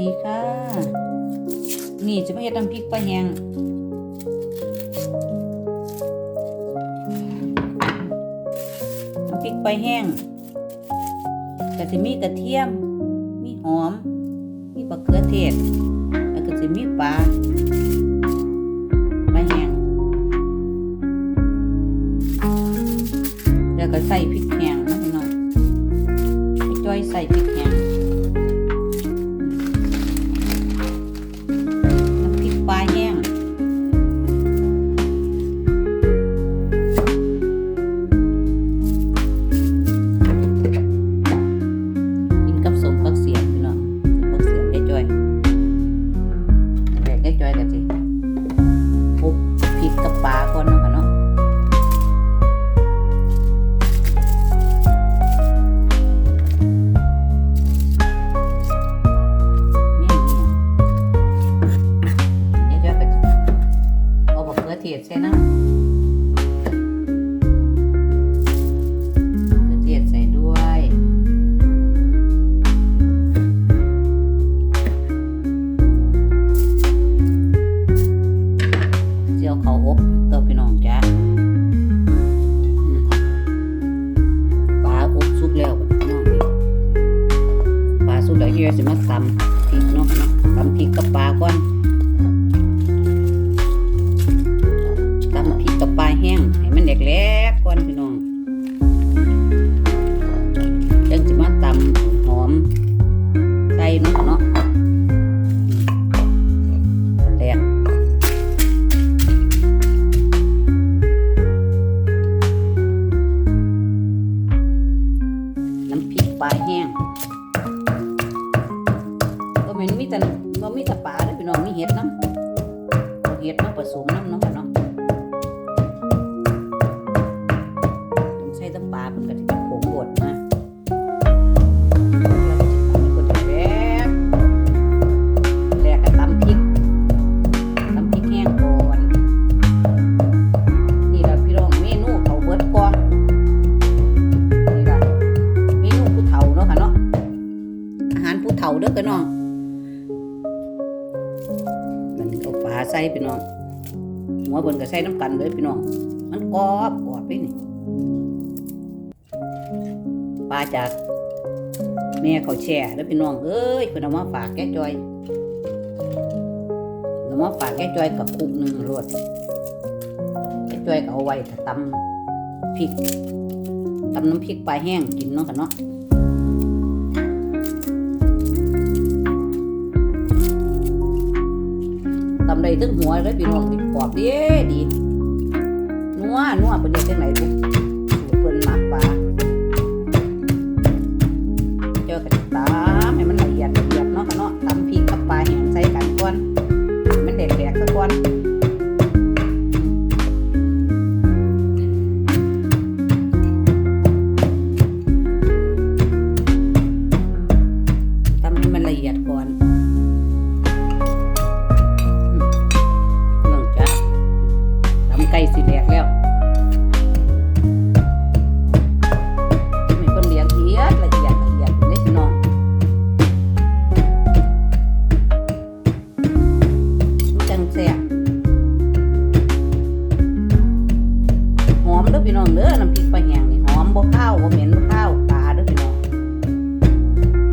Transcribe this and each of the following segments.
ดีค่ะ นี่จะมาเฮ็ดน้ำพริกปลาแห้งน้ำพริกปลาแห้งก็จะมีกระเทียม มีหอม มีบักเขือเทศ แล้วก็จะมีปลาปลาแห้งแล้วก็ใส่พริกแห้งนะพี่น้องให้จ้อยใส่พริกแห้ง ลาสุกแล้วเฮียสิมาตำาเฒ่าเด้อกันน้องมันเอาปลาใส่พี่น้องหัวบนก็ใส่น้ำกันเลยพี่น้องมันกรอบกรอบไปนี่ปลาจากแม่เขาแช่แล้วพี่น้องเอ้ยเพิ่นเอามาฝากแก้จอยเอามาฝากแก้จอยกับคุกหนึ่งรวดแก้จอยก็เอาไว้ถ้าตำพริกตำน้ำพริกปลาแห้งกินเนาะกันเนาะ ตำได้ถึงหัวเลยพี่น้องติดกรอบดีดีนัวนัวเป็นยังไงบุำพริกปลาแห้งนี่หอมบ่ข้าวบ่เหม็นบ่ข้าวปลาด้อพี่น้อง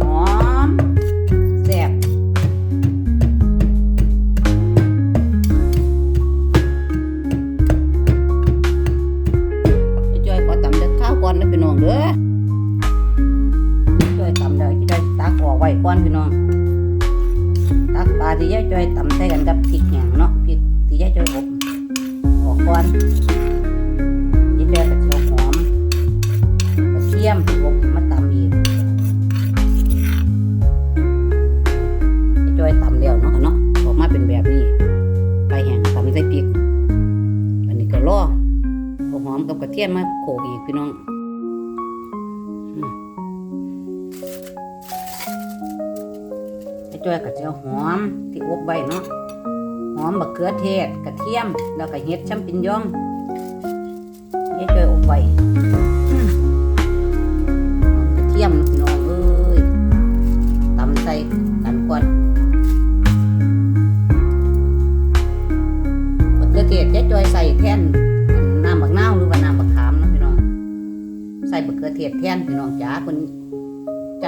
หอมแซ่บจอยขอตำเด้อข้าวก่อนเด้อพี่น้องเด้อช่วยตำเลยที่ได้ตักออกไว้ก่อนพี่น้องตักปลาที่ยายจอยตำใส่กันกับพริกแห้งเนาะพริกที่ยายจอยอบออกก่อนย ทียมอบมาตำอีกจอยตำแล้วเนาะเนาะออกมาเป็นแบบนี้ ไปแห้งตำใส่พริก อันนี้ก็รอเอหอมกับกระเทียมมาโขลกอีกพี่น้องไอ้จ้อยก็จะเอาหอมที่อบไว้เนาะหอมบักเขือเทศกระเทียม แล้วก็เห็ดชัมปิญญอง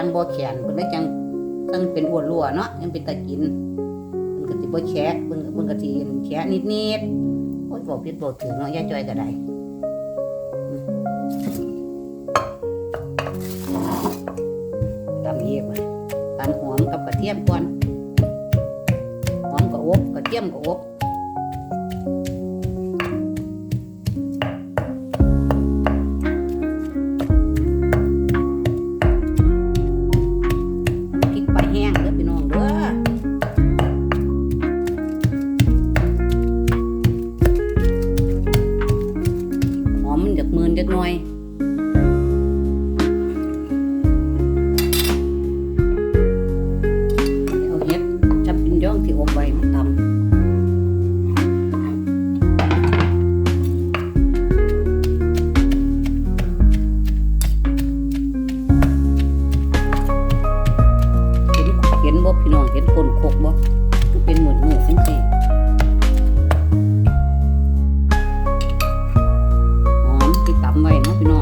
งบ่แขนเพิ่นได้จังจังเป็นอ้วนรัวเนาะยังเป็นตะกินเพิ่นก็สิบ่แฉะเพิ่นเพิ่นก็สิแฉะนิดๆโอ้ยบอกผิดบอกถูกเนาะยายจ้อยก็ได้ตำเยีบตำหอมกับกระเทียมก่อนหอมกับอบกระเทียมกับอบ ที่อบไว้มาตำเห็นเห็นบ่พี่น้องเห็นคนโคกบ่ก็เป็นเหมือนเหมือนจังซี่หอมที่ตำไว้นะพี่น้อง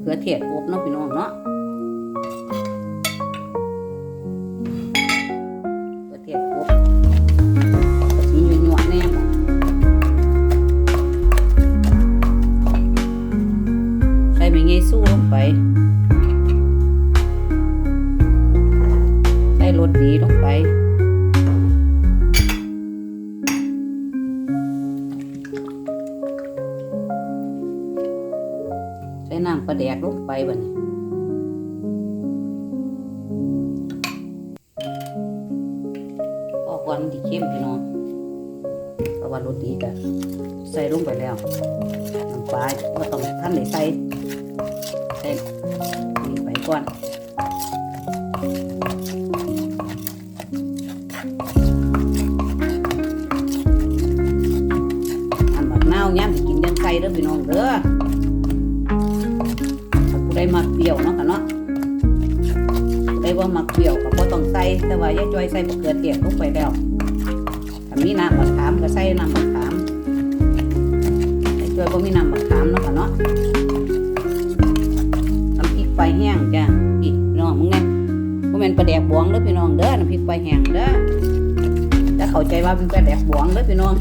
เขือเขือเทศอบเนาะพี่น้องเนาะ กลงไปบัดนี้พอกก่อนที่เข้มพี่น้องเพราะว่ารสดีก็ใส่ลงไปแล้วน้ำปลาก็ต้องท่านได้ใส่ใส่นี่ไปก่อนอันบักนาวย่ำสิกินยังใส่เด้อพี่น้องเด้อ มักเปรี้ยวเนาะค่ะเนาะผู้ใดว่ามักเปรี้ยวก็บ่ต้องใส่แต่ว่ายายจอยใส่มะเขือเทศลงไปแล้วถ้ามีน้ำมะขามก็ใส่น้ำมะขามไอ้ช่วยบ่มีน้ำมะขามเนาะค่ะเนาะน้ำพริกไฟแห้งจ้ะพี่น้องมึงเนี่ยบ่แม่นปลาแดกบวงเด้อพี่น้องเด้อน้ำพริกไฟแห้งเด้อจะเข้าใจว่าเป็นปลาแดกบวงเด้อพี่น้อง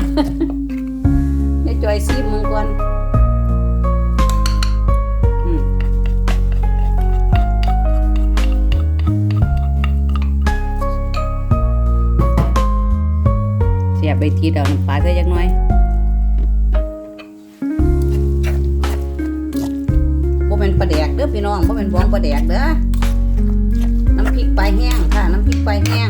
ไอ้จอยซีมมึงก่อน บไปทีเดียวน้ำปลาใส่จักน่อยบ่เป็นปลาแดกเด้อพี่น้องบ่เป็นบวงปลาแดกเด้อน้ำพริกปลาแห้งค่ะ น้ำพริกปลาแห้ง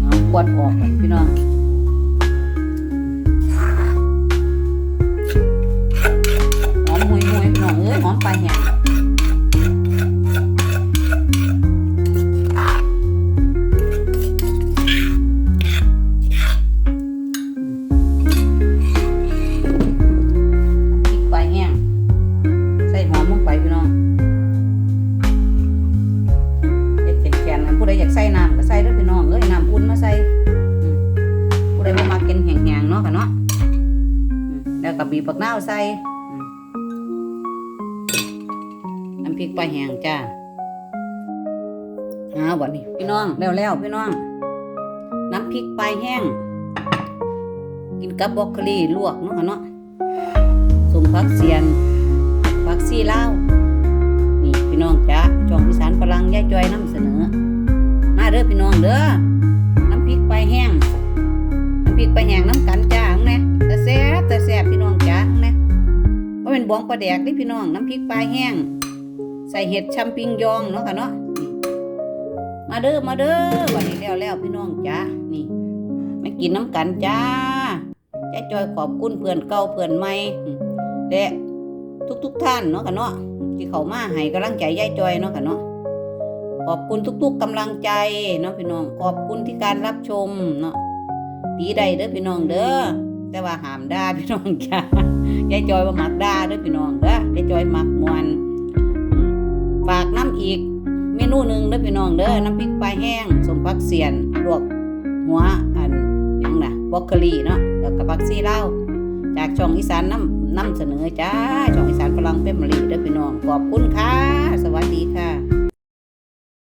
เอากวดออกพี่น้องหอมหุยหุยพี่น้องเอ้ยหอมปลาแห้ง นาะค่ะเนาะอืมแล้วก็บีบบักนาวใส่อืมน้ำพริกปลาแห้งจ้าเอาบัดนี้พี่น้องแล้วๆพี่น้อง น้ำพริกพริกปลายแห้ง กินกับบรอกโคลีลวกเนาะค่ะเนาะสมผักเสียนผักซีลาวนี่พี่น้องจ้าช่องอีสานฝรั่งยายจอยนำเสนอ มาเด้อพี่น้องเด้อน้ำพริกปลายแห้งน้ำพริกปลายแห้งน้ำกันจ้าของแน่ เป็นบองปลาแดกเดิพี่น้องน้ำพริกปลายแห้ง ใส่เห็ดชัมปิงยองเนาะค่ะเนาะมาเด้อมาเด้อวันนี้แล้วแล้วพี่น้องจ้านี่มากินน้ำกันจ้าจ้าจอยขอบคุณเพื่อนเก่าเพื่อนใหม่และทุกทุกๆท่านเนาะค่ะเนาะที่เขามาให้กำลังใจยายจอยเนาะค่ะเนาะขอบคุณทุก ๆกำลังใจเนาะพี่น้องขอบคุณที่การรับชมเนาะตีใดเด้อพี่น้องเด้อแต่ว่าหามได่าพี่น้องจ้า ยายจอยว่ามักด่าเด้อพี่น้องเด้อยายจอยมักมวนฝากน้ำอีกเมนูหนึ่งเด้อพี่น้องเด้อน้ำพริกปลาแห้งสมผักเสียนลวกหัวอันยังน่ะบรอกโคลีเนาะแล้วก็ผักซีเลาจากช่องอีสานน้ำนำเสนอจ้าช่องอีสานฝรั่งเป็นมะลิเด้อพี่น้องขอบคุณค่ะ สวัสดีค่ะ